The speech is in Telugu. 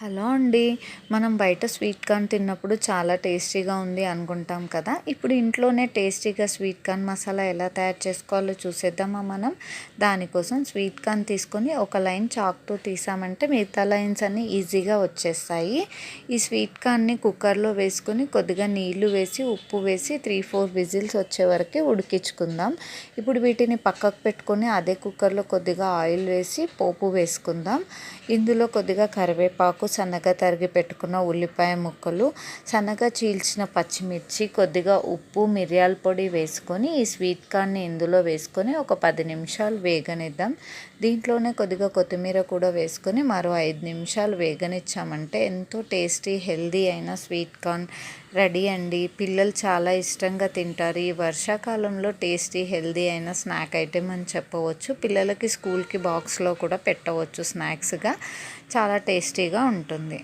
హలో అండి. మనం బయట స్వీట్ కార్న్ తిన్నప్పుడు చాలా టేస్టీగా ఉంది అనుకుంటాం కదా. ఇప్పుడు ఇంట్లోనే టేస్టీగా స్వీట్ కార్న్ మసాలా ఎలా తయారు చేసుకోవాలో చూసేద్దామా మనం? దానికోసం స్వీట్ కార్న్ తీసుకొని ఒక లైన్ చాక్తో తీసామంటే మిగతా లైన్స్ అన్నీ ఈజీగా వచ్చేస్తాయి. ఈ స్వీట్ కార్న్ని కుక్కర్లో వేసుకొని కొద్దిగా నీళ్ళు వేసి ఉప్పు వేసి త్రీ ఫోర్ విజిల్స్ వచ్చే వరకు ఉడికించుకుందాం. ఇప్పుడు వీటిని పక్కకు పెట్టుకొని అదే కుక్కర్లో కొద్దిగా ఆయిల్ వేసి పోపు వేసుకుందాం. ఇందులో కొద్దిగా కరివేపాకు సన్నగా తరిగి పెట్టుకున్న ఉల్లిపాయ ముక్కలు సన్నగా చీల్చిన పచ్చిమిర్చి కొద్దిగా ఉప్పు మిరియాల పొడి వేసుకొని ఈ స్వీట్ కార్న్ని ఇందులో వేసుకొని ఒక పది నిమిషాలు వేగనిద్దాం. దీంట్లోనే కొద్దిగా కొత్తిమీర కూడా వేసుకొని మరో ఐదు నిమిషాలు వేగనిచ్చామంటే ఎంతో టేస్టీ హెల్దీ అయిన స్వీట్ కార్న్ రెడీ అండి. పిల్లలు చాలా ఇష్టంగా తింటారు. ఈ వర్షాకాలంలో టేస్టీ హెల్దీ అయిన స్నాక్ ఐటెం అని చెప్పవచ్చు. పిల్లలకి స్కూల్కి బాక్స్లో కూడా పెట్టవచ్చు స్నాక్స్గా. చాలా టేస్టీగా ఉంటుంది ఉంటుంది.